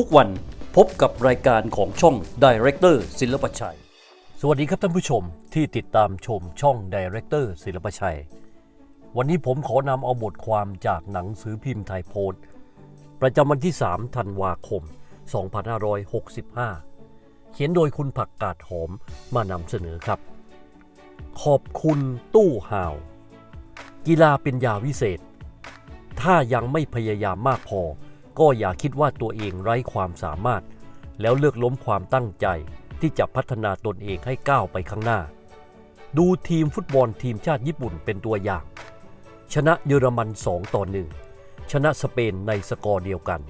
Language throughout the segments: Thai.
ทุกวันพบกับรายการของช่อง Director ศิลปชัย สวัสดีครับท่านผู้ชมที่ติดตามชมช่อง Director ศิลปชัย วันนี้ผมขอนำเอาบทความจากหนังสือพิมพ์ไทยโพสต์ประจำวันที่ 3 ธันวาคม 2565 เขียนโดยคุณผักกาดหอมมานำเสนอครับ ขอบคุณตู้ห่าว กีฬาเป็นยาวิเศษ ถ้ายังไม่พยายามมากพอ ก็อย่าคิดว่าตัวเองไร้ความสามารถ แล้วเลือกล้มความตั้งใจที่จะพัฒนาตนเองให้ก้าวไปข้างหน้า ดูทีมฟุตบอลทีมชาติญี่ปุ่นเป็นตัวอย่าง ชนะเยอรมัน 2 ต่อ 1 ชนะสเปนในสกอร์เดียวกัน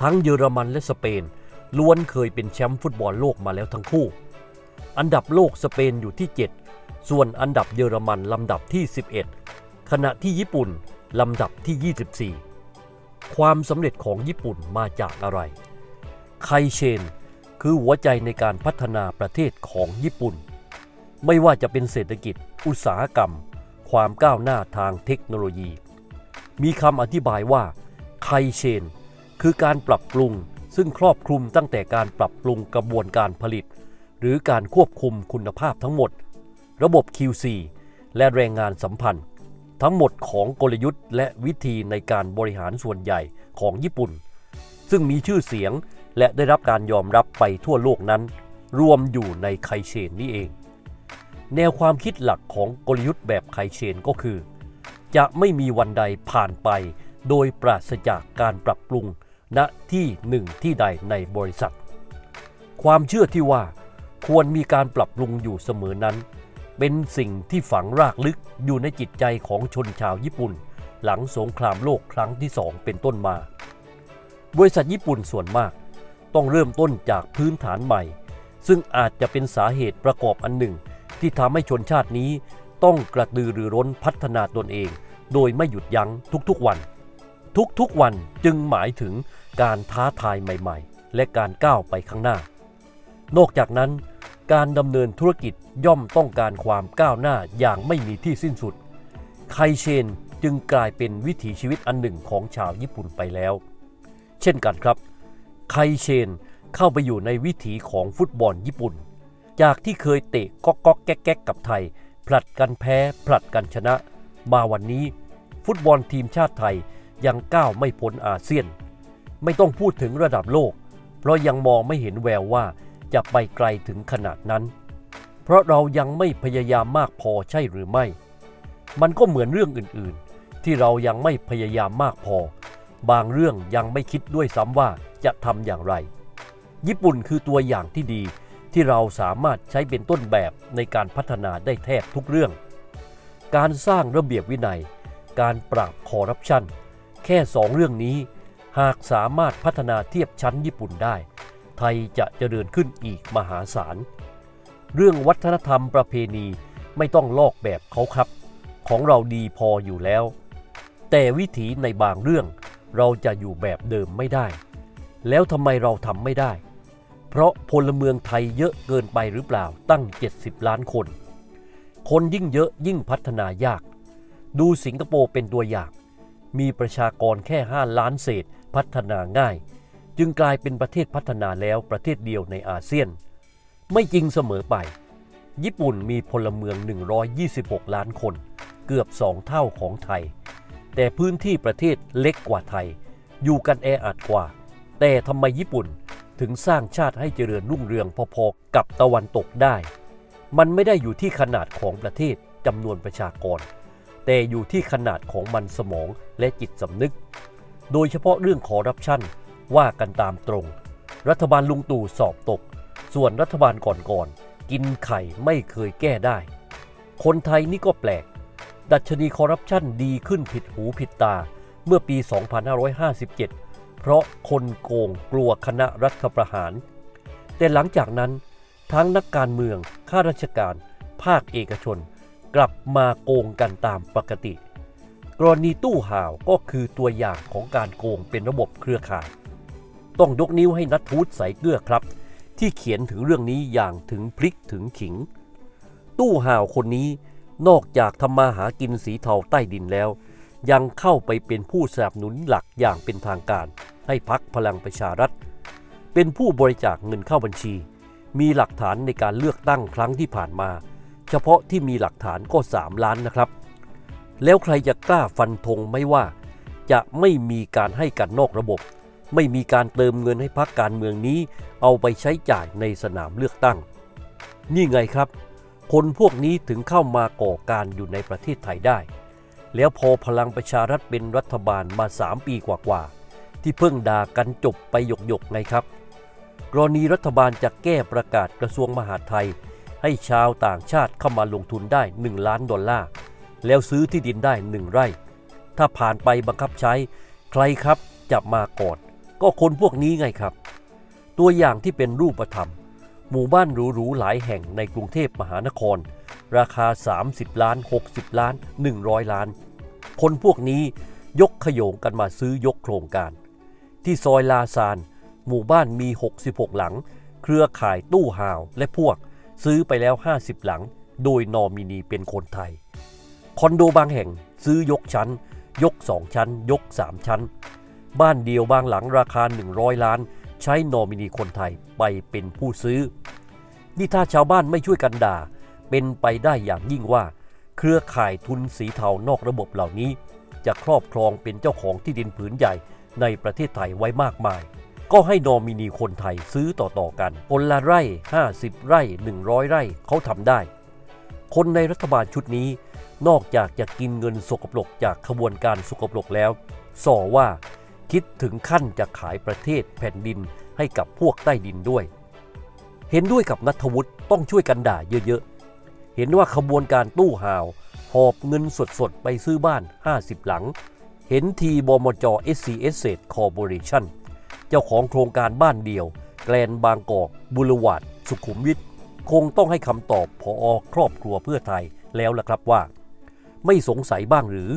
ทั้งเยอรมันและสเปนล้วนเคยเป็นแชมป์ฟุตบอลโลกมาแล้วทั้งคู่ อันดับโลกสเปนอยู่ที่ 7 ส่วนอันดับเยอรมันลำดับที่ 11 ขณะที่ญี่ปุ่นลำดับที่ 24 ความสำเร็จของญี่ปุ่นมาจากอะไร ไคเชน คือหัวใจในการพัฒนาประเทศของญี่ปุ่น ไม่ว่าจะเป็นเศรษฐกิจ อุตสาหกรรม ความก้าวหน้าทางเทคโนโลยี มีคำอธิบายว่า ไคเชน คือการปรับปรุง ซึ่งครอบคลุมตั้งแต่การปรับปรุงกระบวนการผลิต หรือการควบคุมคุณภาพทั้งหมด ระบบ QC และแรงงานสัมพันธ์ ทั้งหมดของกลยุทธ์และวิธีในการบริหารส่วนใหญ่ของญี่ปุ่น ซึ่งมีชื่อเสียงและได้รับการยอมรับไปทั่วโลกนั้น รวมอยู่ในไคเชนนี่เอง แนวความคิดหลักของกลยุทธ์แบบไคเชนก็คือ จะไม่มีวันใดผ่านไป โดยปราศจากการปรับปรุงณที่หนึ่งที่ใดในบริษัท ความเชื่อที่ว่าควรมีการปรับปรุงอยู่เสมอนั้น เป็นสิ่งที่ฝังรากลึกอยู่ในจิตใจของชนชาวญี่ปุ่น หลังสงครามโลกครั้งที่สองเป็นต้นมา บริษัทญี่ปุ่นส่วนมาก ต้องเริ่มต้นจากพื้นฐานใหม่ ซึ่งอาจจะเป็นสาเหตุประกอบอันหนึ่ง ที่ทำให้ชนชาตินี้ต้องกระตือรือร้นพัฒนาตนเอง โดยไม่หยุดยั้งทุกๆวัน ทุกๆวันจึงหมายถึงการท้าทายใหม่ ๆ และการก้าวไปข้างหน้า นอกจากนั้น การดำเนินธุรกิจย่อมต้องการความก้าวหน้าอย่างไม่มีที่สิ้นสุด ไคเชนจึงกลายเป็นวิถีชีวิตอันหนึ่งของชาวญี่ปุ่นไปแล้ว เช่นกันครับ ไคเชนเข้าไปอยู่ในวิถีของฟุตบอลญี่ปุ่น จากที่เคยเตะก๊อกก๊อกแก๊กแก๊กกับไทย ผลัดกันแพ้ ผลัดกันชนะ มาวันนี้ ฟุตบอลทีมชาติไทยยังก้าวไม่พ้นอาเซียน ไม่ต้องพูดถึงระดับโลก เพราะยังมองไม่เห็นแววว่า จะไปไกลถึงขนาดนั้น เพราะเรายังไม่พยายามมากพอใช่หรือไม่ มันก็เหมือนเรื่องอื่นๆ ที่เรายังไม่พยายามมากพอ บางเรื่องยังไม่คิดด้วยซ้ำว่าจะทำอย่างไร ญี่ปุ่นคือตัวอย่างที่ดีที่เราสามารถใช้เป็นต้นแบบในการพัฒนาได้แทบทุกเรื่อง การสร้างระเบียบวินัย การปราบคอร์รัปชัน แค่สองเรื่องนี้ หากสามารถพัฒนาเทียบชั้นญี่ปุ่นได้ ไทยจะเจริญขึ้นอีกมหาศาล เรื่องวัฒนธรรมประเพณีไม่ต้องลอกแบบเขาครับ ของเราดีพออยู่แล้ว แต่วิถีในบางเรื่องเราจะอยู่แบบเดิมไม่ได้ แล้วทำไมเราทำไม่ได้ เพราะพลเมืองไทยเยอะเกินไปหรือเปล่าตั้ง 70 ล้านคน คนยิ่งเยอะยิ่งพัฒนายาก ดูสิงคโปร์เป็นตัวอย่าง มีประชากรแค่ 5 ล้านเศษพัฒนาง่าย จึงกลายเป็นประเทศพัฒนาแล้วประเทศเดียวในอาเซียน ไม่จริงเสมอไป ญี่ปุ่นมีพลเมือง 126 ล้านคน เกือบสองเท่าของไทย แต่พื้นที่ประเทศเล็กกว่าไทย อยู่กันแออัดกว่า แต่ทำไมญี่ปุ่นถึงสร้างชาติให้เจริญรุ่งเรืองพอๆกับตะวันตกได้ มันไม่ได้อยู่ที่ขนาดของประเทศจำนวนประชากร แต่อยู่ที่ขนาดของมันสมองและจิตสำนึก โดยเฉพาะเรื่องคอร์รัปชัน ว่ากันตามตรง รัฐบาลลุงตู่สอบตก ส่วนรัฐบาลก่อนๆกินไข่ไม่เคยแก้ได้ คนไทยนี่ก็แปลก ดัชนีคอร์รัปชันดีขึ้นผิดหูผิดตาเมื่อปี 2557 เพราะคนโกงกลัวคณะรัฐประหาร แต่หลังจากนั้น ทั้งนักการเมือง ข้าราชการ ภาคเอกชน กลับมาโกงกันตามปกติ กรณีตู้ห่าวก็คือตัวอย่างของการโกงเป็นระบบเครือข่าย ต้องยกนิ้วให้นัททูตใส่เกลือครับ ที่เขียนถึงเรื่องนี้อย่างถึงพริกถึงขิง ตู้ห่าวคนนี้นอกจากทำมาหากินสีเทาใต้ดินแล้ว ยังเข้าไปเป็นผู้สนับสนุนหลักอย่างเป็นทางการ ให้พักพลังประชารัฐ เป็นผู้บริจาคเงินเข้าบัญชี มีหลักฐานในการเลือกตั้งครั้งที่ผ่านมา เฉพาะที่มีหลักฐานก็ 3 ล้านนะครับ แล้วใครจะกล้าฟันธงไม่ว่าจะไม่มีการให้กันนอกระบบ ไม่มีการเติมเงินให้พรรคการเมืองนี้ เอาไปใช้จ่ายในสนามเลือกตั้ง นี่ไงครับ คนพวกนี้ถึงเข้ามาก่อการอยู่ในประเทศไทยได้ แล้วพอพลังประชารัฐเป็นรัฐบาลมา 3 ปีกว่าๆที่เพิ่งด่ากันจบไปหยกๆไงครับ กรณีรัฐบาลจะแก้ประกาศกระทรวงมหาดไทย ให้ชาวต่างชาติเข้ามาลงทุนได้ 1 ล้านดอลลาร์แล้วซื้อที่ดินได้ 1 ไร่ ถ้าผ่านไปบังคับใช้ใครครับจะมาก่อน ก็คนพวกนี้ไงครับ ตัวอย่างที่เป็นรูปธรรม หมู่บ้านหรูๆหลายแห่งในกรุงเทพมหานคร ราคา 30 ล้าน 60 ล้าน 100 ล้าน คนพวกนี้ยกขโยงกันมาซื้อยกโครงการ ที่ซอยลาซาน หมู่บ้านมี 66 หลัง เครือข่ายตู้ห่าวและพวก ซื้อไปแล้ว 50 หลัง โดยนอมินีเป็นคนไทย คอนโดบางแห่งซื้อยกชั้น ยก 2 ชั้น ยก 3 ชั้น บ้านเดียวบางหลังราคา 100 ล้าน ใช้นอมินีคนไทยไปเป็นผู้ซื้อ นี่ถ้าชาวบ้านไม่ช่วยกันด่า เป็นไปได้อย่างยิ่งว่า เครือข่ายทุนสีเทานอกระบบเหล่านี้ จะครอบครองเป็นเจ้าของที่ดินผืนใหญ่ในประเทศไทยไว้มากมาย ก็ให้นอมินีคนไทยซื้อต่อๆกันคนละไร่ 50 ไร่ 100 ไร่เขาทำได้ คนในรัฐบาลชุดนี้นอกจากจะกินเงินสกปรกจากขบวนการสกปรกแล้วส่อว่า คิดถึงขั้นจะขายประเทศแผ่นดินให้กับพวกใต้ดินด้วย เห็นด้วยกับนัทวุฒิต้องช่วยกันด่าเยอะๆ เห็นว่าขบวนการตู้ห่าว หอบเงินสดๆ ไปซื้อบ้าน 50 หลัง เห็นทีบมจ SC Estate Corporation เจ้าของโครงการบ้านเดียว แกลนบางกอก บุรวาดสุขุมวิทคงต้องให้คำตอบพออครอบครัวเพื่อไทยแล้วล่ะครับว่า ไม่สงสัยบ้างหรือ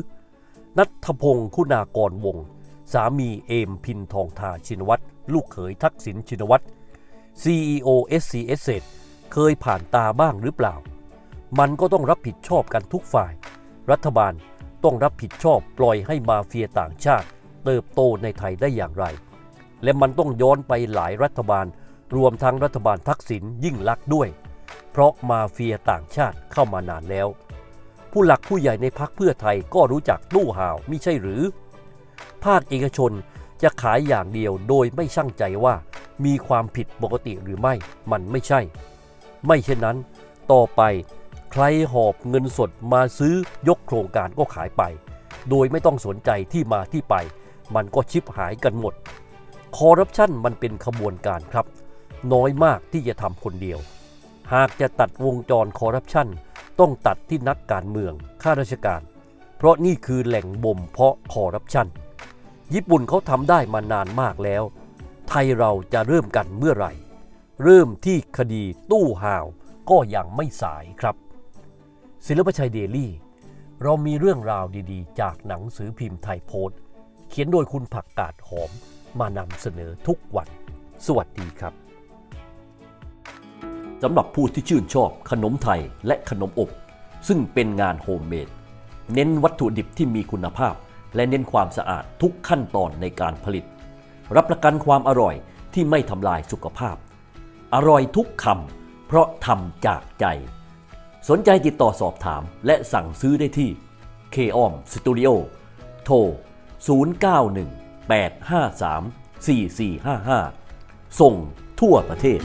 นัทพงศ์คุณากรวงศ์ สามีเอมพินทองทาชินวัตร ลูกเขยทักษิณชินวัตร CEO SCS เคยผ่านตาบ้างหรือเปล่า มันก็ต้องรับผิดชอบกันทุกฝ่าย รัฐบาลต้องรับผิดชอบปล่อยให้มาเฟียต่างชาติ เติบโตในไทยได้อย่างไร และมันต้องย้อนไปหลายรัฐบาล รวมทั้งรัฐบาลทักษิณยิ่งลักษ์ด้วย เพราะมาเฟียต่างชาติเข้ามานานแล้ว ผู้หลักผู้ใหญ่ในพักเพื่อไทยก็รู้จักตู้ห่าวมิใช่หรือ ภาคเอกชนจะขายอย่างเดียวโดยไม่ช่างใจว่ามีความผิดปกติหรือไม่มันไม่ใช่ ไม่เช่นนั้น ต่อไปใครหอบเงินสดมาซื้อยกโครงการก็ขายไป โดยไม่ต้องสนใจที่มาที่ไป มันก็ชิบหายกันหมด คอร์รัปชันมันเป็นขบวนการครับ น้อยมากที่จะทำคนเดียว หากจะตัดวงจรคอร์รัปชันต้องตัดที่นักการเมืองข้าราชการ เพราะนี่คือแหล่งบ่มเพาะคอร์รัปชัน ญี่ปุ่นเขาทำได้มานานมากแล้ว ไทยเราจะเริ่มกันเมื่อไหร่ เริ่มที่คดีตู้ห่าวก็ยังไม่สายครับ ศิลปชัยเดลี่ เรามีเรื่องราวดีๆ จากหนังสือพิมพ์ไทยโพสต์ เขียนโดยคุณผักกาดหอมมานำเสนอทุกวัน สวัสดีครับสำหรับผู้ที่ชื่นชอบขนมไทยและขนมอบ ซึ่งเป็นงานโฮมเมดเน้นวัตถุดิบที่มีคุณภาพ และเน้นความสะอาดทุกขั้นตอนในการผลิต รับประกันความอร่อยที่ไม่ทำลายสุขภาพ อร่อยทุกคำเพราะทำจากใจ สนใจติดต่อสอบถามและสั่งซื้อได้ที่ k o m Studio โทร 091 853 4455 ส่งทั่วประเทศ